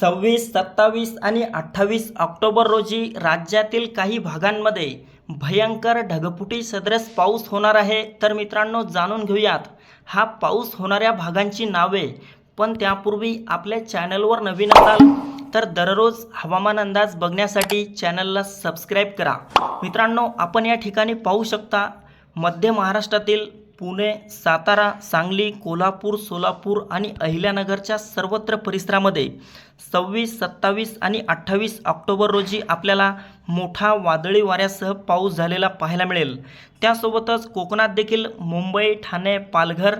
सव्वीस सत्तावीस आणि अठ्ठावीस ऑक्टोबर रोजी राज्यातील काही भागांमध्ये भयंकर ढगफुटी सदृश पाऊस होणार आहे. तर मित्रांनो जाणून घेऊयात. हा पाऊस होणाऱ्या भागांची नावे पण त्यापूर्वी आपल्या चॅनलवर नवीन असाल तर दररोज हवामान अंदाज बघण्यासाठी चॅनलला सबस्क्राईब करा. मित्रांनो आपण या ठिकाणी पाहू शकता मध्य महाराष्ट्रातील पुणे सातारा सांगली कोल्हापूर सोलापूर आणि अहिल्यानगरच्या सर्वत्र परिसरामध्ये सव्वीस सत्तावीस आणि अठ्ठावीस ऑक्टोबर रोजी आपल्याला मोठा वादळी वाऱ्यासह पाऊस झालेला पाहायला मिळेल. त्यासोबतच कोकणात देखील मुंबई ठाणे पालघर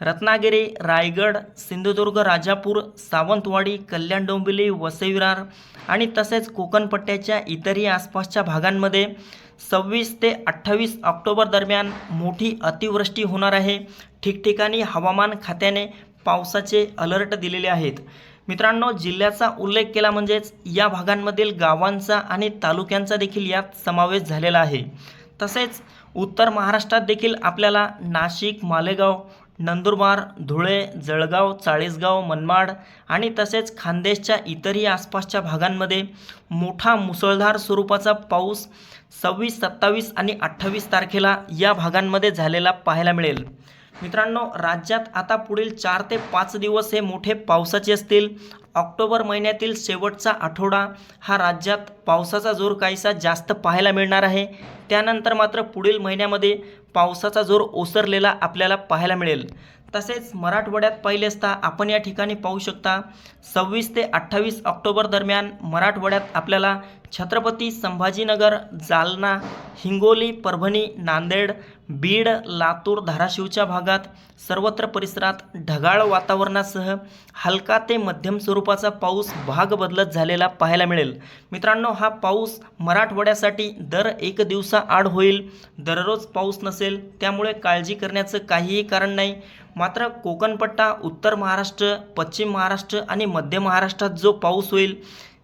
रत्नागिरी रायगड सिंधुदुर्ग राजापूर सावंतवाडी कल्याण डोंबिवली वसईविरार आणि तसेच कोकणपट्ट्याच्या इतरही आसपासच्या भागांमध्ये सव्वीस ते अठ्ठावीस ऑक्टोबर दरम्यान मोठी अतिवृष्टी होणार आहे. ठिकठिकाणी हवामान खात्याने पावसाचे अलर्ट दिलेले आहेत. मित्रांनो जिल्ह्याचा उल्लेख केला म्हणजेच या भागांमधील गावांचा आणि तालुक्यांचा देखील यात समावेश झालेला आहे. तसेच उत्तर महाराष्ट्रात देखील आपल्याला नाशिक मालेगाव नंदुरबार धुळे जळगाव चाळीसगाव मनमाड आणि तसेच खानदेशच्या इतरही आसपासच्या भागांमध्ये मोठा मुसळधार स्वरूपाचा पाऊस सव्वीस सत्तावीस आणि अठ्ठावीस तारखेला या भागांमध्ये झालेला पाहायला मिळेल. मित्रांनो राज्यात आता पुढील चार ते पाच दिवस हे मोठे पावसाचे असतील. ऑक्टोबर महिन्यातील शेवटचा आठवडा हा राज्यात पावसाचा जोर काहीसा जास्त पाहायला मिळणार आहे. त्यानंतर मात्र पुढील महिन्यामध्ये पावसाचा जोर ओसरलेला आपल्याला पाहायला मिळेल. तसेच मराठवाड्यात पाहिले असता आपण या ठिकाणी पाहू शकता सव्वीस ते अठ्ठावीस ऑक्टोबर दरम्यान मराठवाड्यात आपल्याला छत्रपती संभाजीनगर जालना हिंगोली परभणी नांदेड बीड लातूर धाराशिवच्या भागात सर्वत्र परिसरात ढगाळ वातावरणासह हलका ते मध्यम स्वरूपाचा पाऊस भाग बदलत झालेला पाहायला मिळेल. मित्रांनो हा पाऊस मराठवाड्यासाठी दर एक दिवसाआड होईल. दररोज पाऊस नसेल त्यामुळे काळजी करण्याचं काहीही कारण नाही. मात्र कोकणपट्टा उत्तर महाराष्ट्र पश्चिम महाराष्ट्र आणि मध्य महाराष्ट्रात जो पाऊस होईल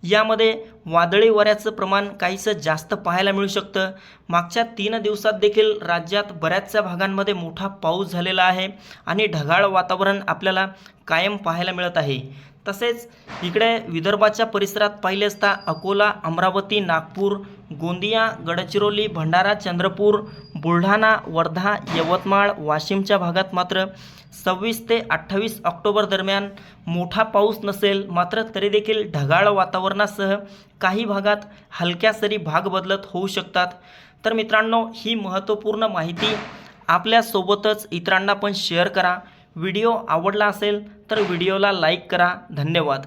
यामध्ये वादळी वाऱ्याचं प्रमाण काहीसं जास्त पाहायला मिळू शकतं. मागच्या तीन दिवसात देखील राज्यात बऱ्याचशा भागांमध्ये मोठा पाऊस झालेला आहे आणि ढगाळ वातावरण आपल्याला कायम पाहायला मिळत आहे. तसेच इकडे विदर्भाच्या परिसरात पाहिले असता अकोला अमरावती नागपूर गोंदिया गडचिरोली भंडारा चंद्रपूर बुलढाणा वर्धा यवतमाळ वाशिमच्या भागात मात्र सव्वीस ते अठ्ठावीस ऑक्टोबर दरम्यान मोठा पाऊस नसेल मात्र तरी देखील ढगाळ वातावरणासह काही भागात हलक्या सरी भाग बदलत होऊ शकतात. तर मित्रांनो ही महत्त्वपूर्ण माहिती आपल्यासोबतच इतरांना पण शेअर करा. व्हिडिओ आवडला असेल तर व्हिडिओला लाईक करा. धन्यवाद.